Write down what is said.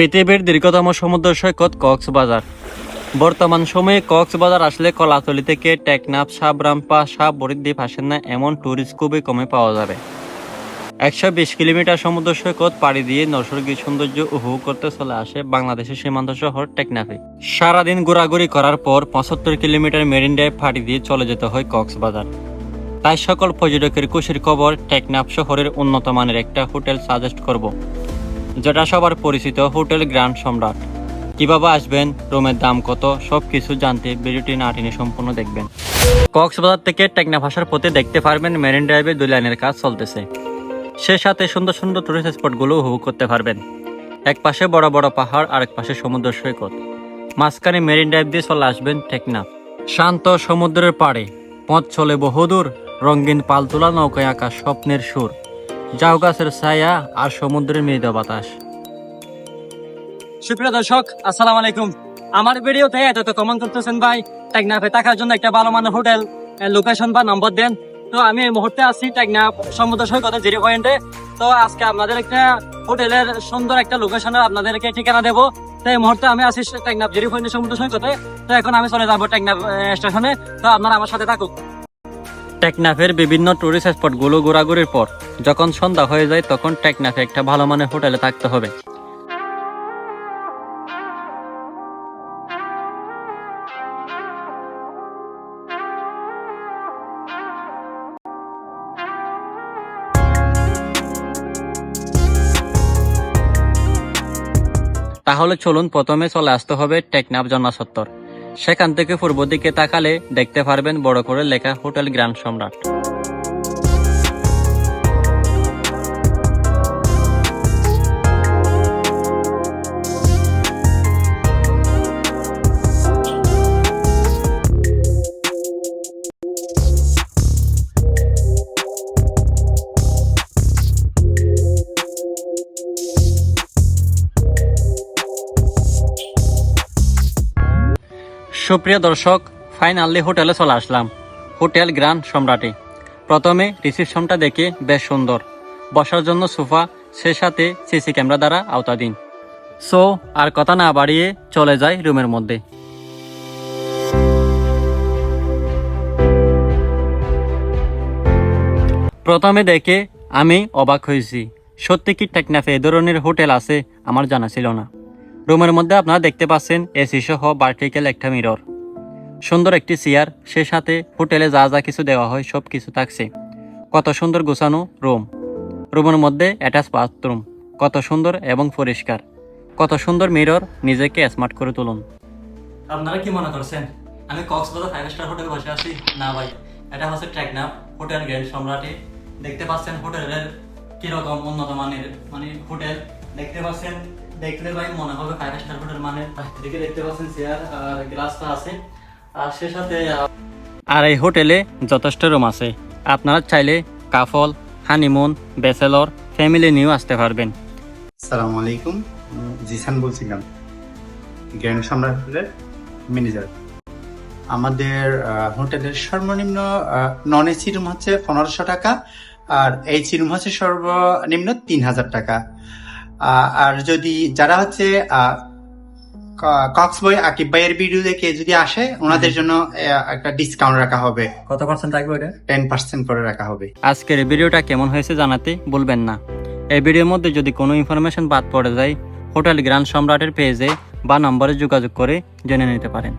পৃথিবীর দীর্ঘতম সমুদ্র সৈকত কক্সবাজার। বর্তমান সময়ে কক্সবাজার আসলে কলাতলি থেকে টেকনাফ, সাবরামপা সাব বরিদ্বীপ আসেন না, এমন ট্যুরিস্ট খুবই কমে পাওয়া যাবে। একশো বিশ কিলোমিটার সমুদ্র সৈকত পাড়ি দিয়ে নৈসর্গিক সৌন্দর্য উপভোগ করতে চলে আসে বাংলাদেশের সীমান্ত শহর টেকনাফে। সারাদিন ঘোরাঘুরি করার পর পঁচাত্তর কিলোমিটার মেরিন ড্রাইভ ফাড়ি দিয়ে চলে যেতে হয় কক্সবাজার। তাই সকল পর্যটকের খুশির খবর টেকনাফ শহরের উন্নত মানের একটা হোটেল সাজেস্ট করব। যেটা সবার পরিচিত হোটেল গ্র্যান্ড সম্রাট। কীভাবে আসবেন, রুমের দাম কত সব কিছু জানতে ভিডিওটি না টেনে সম্পূর্ণ দেখবেন। কক্সবাজার থেকে টেকনা ভাষার পথে দেখতে পারবেন মেরিন ড্রাইভে দুই লাইনের কাজ চলতেছে। সে সাথে সুন্দর সুন্দর টুরিস্ট স্পটগুলো উপভোগ করতে পারবেন। এক পাশে বড় বড় পাহাড় আর এক পাশে সমুদ্র সৈকত। মাঝখানে মেরিন ড্রাইভ দিয়ে চলে আসবেন টেকনা শান্ত সমুদ্রের পাড়ে, পথ চলে বহুদূর, রঙিন পালতোলা, নৌকায় আঁকা স্বপ্নের সুর। জাউ গাছের ছায়া আর সমুদ্রের মৃদু বাতাস। সুপ্রিয় দর্শক, আসসালামু আলাইকুম। আমার ভিডিওতে এত তো কমেন্ট করতেছেন ভাই টেকনাফে থাকার জন্য একটা ভালো মানের হোটেল লোকেশন বা নম্বর দেন। তো আমি এই মুহূর্তে আছি টেকনাফ সমুদ্র সৈকতে জিরো পয়েন্টে তো আজকে আপনাদের একটা হোটেলের সুন্দর একটা লোকেশনের আপনাদেরকে ঠিকানা দেবো। তো এই মুহূর্তে আমি আছি টেকনাফ জিরো পয়েন্টে সমুদ্র সৈকতে। তো এখন আমি চলে যাব টেকনাফ স্টেশনে তো আপনারা আমার সাথে থাকুক। টেকনাফের বিভিন্ন টুরিস্ট স্পটগুলো ঘোরাঘুরির পর, যখন সন্ধ্যা হয়ে যায়, তখন টেকনাফে একটা ভালো মানের হোটেলে থাকতে হবে। তাহলে চলুন প্রথমে চলে আসতে হবে টেকনাফ জন্মা সত্তর সেখান থেকে পূর্ব দিকে তাকালে দেখতে পারবেন বড় করে লেখা হোটেল গ্র্যান্ড সম্রাট। সুপ্রিয় দর্শক ফাইনালি হোটেলে চলে আসলাম। Hotel grand সম্রাটে। প্রথমে রিসিপশনটা দেখে বেশ সুন্দর। বসার জন্য সোফা সে সাথে সিসি ক্যামেরা দ্বারা আওতাধীন। সো, আর কথা না বাড়িয়ে চলে যায় রুমের মধ্যে। প্রথমে দেখে আমি অবাক হয়েছি। সত্যি কি টেকনাফে এ ধরনের হোটেল আছে আমার জানা ছিল না। রুমের মধ্যে আপনারা দেখতে পাচ্ছেন এসি সহ ভার্টিক্যাল একটা মিরর সুন্দর একটি চেয়ার সে সাথে হোটেলে যা যা কিছু দেওয়া হয় সব কিছু থাকছে। কত সুন্দর গোছানো রুম রুমের মধ্যে অ্যাটাচ বাথরুম কত সুন্দর এবং পরিষ্কার। কত সুন্দর মিরর নিজেকে স্মার্ট করে তুলুন। আপনারা কি মনে করছেন? আমি কক্সবাজার ফাইভ স্টার হোটেলে বসে আছি? না ভাই, এটা হচ্ছে ট্র্যাকনাপ হোটেল গ্র্যান্ড সম্রাটে। দেখতে পাচ্ছেন হোটেলের কীরকম উন্নত মানের মানে হোটেল। দেখতে পাচ্ছেন দেখলে ভাই মনে হবে ফাইভ স্টার হোটেল মানে। এদিকে দেখতে পাচ্ছেন চেয়ার আর গ্লাসটা আছে। আর সে সাথে আর এই হোটেলে যথেষ্ট রুম আছে। আপনারা চাইলে কাফল হানিমুন ব্যাচেলর ফ্যামিলি নিয়েও আসতে পারবেন। সালাম আলাইকুম জিসান বলছিলাম। গ্র্যান্ড সম্রাট হোটেলের ম্যানেজার আমাদের হোটেলের সর্বনিম্ন নন এসি রুম হচ্ছে পনেরোশো টাকা আর এইচি রুম হচ্ছে সর্বনিম্ন তিন হাজার টাকা। আর যদি যারা হচ্ছে কক্সবই আকিব ভাইয়ের ভিডিও দেখে যদি আসে ওনাদের জন্য আহ, একটা ডিসকাউন্ট রাখা হবে। কত পার্সেন্ট থাকবে ওটা টেন পার্সেন্ট করে রাখা হবে। আজকের ভিডিওটা কেমন হয়েছে জানাতে বলবেন না। এই ভিডিওর মধ্যে যদি কোনো ইনফরমেশন বাদ পড়ে যায় হোটেল গ্র্যান্ড সম্রাটের পেজে বা নম্বরে যোগাযোগ করে জেনে নিতে পারেন।